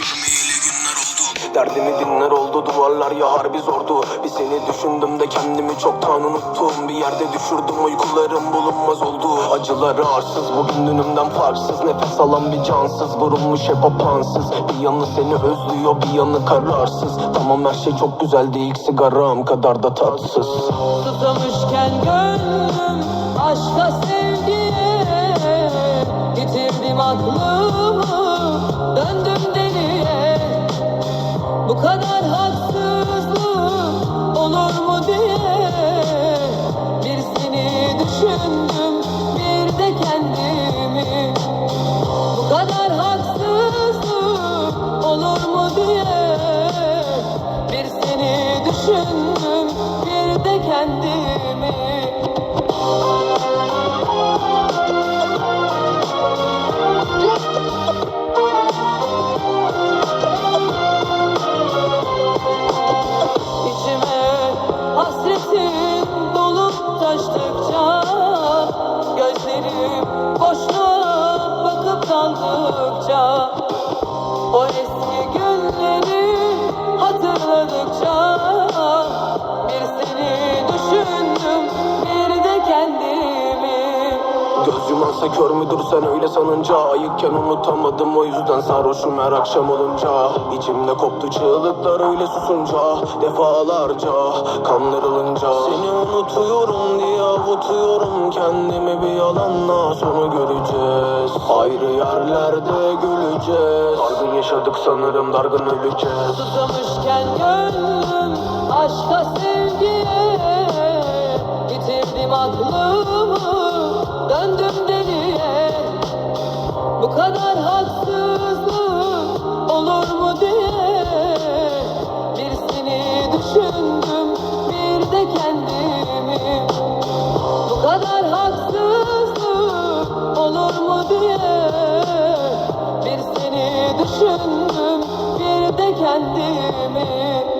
görmeyeli günler oldu. Derdimi dinler oldu duvarlar ya harbi zordu. Bir seni düşündüm de kendimi çoktan unuttum. Bir yerde düşürdüm uykularım bulunmaz oldu. Acıları arsız bugün dünümden farksız. Nefes alan bir cansız vurulmuş hep apansız Bir yanı seni özlüyor bir yanı kararsız. Tamam her şey çok güzeldi ilk sigaram kadar da tatsız. Susamışken gönlüm aşka sevgiye Yitirdim aklımı Bir seni düşündüm bir de kendimi. İçime hasretin dolup taştıkça Gözlerim boşluğa bakıp kaldıkça O eski Göz yumansa kör müdür sen öyle sanınca Ayıkken unutamadım. O yüzden sarhoşum her akşam olunca. İçimde koptu çığlıklar öyle susunca Defalarca kanlarılınca Seni unutuyorum diye avutuyorum Kendimi bir yalanla. Sonu göreceğiz. Ayrı yerlerde güleceğiz. Dargın yaşadık sanırım dargın öleceğiz. Susamışken gönlüm aşka sevgiye Bu kadar haksızlık olur mu diye Bir seni düşündüm bir de kendimi. Bu kadar haksızlık olur mu diye Bir seni düşündüm bir de kendimi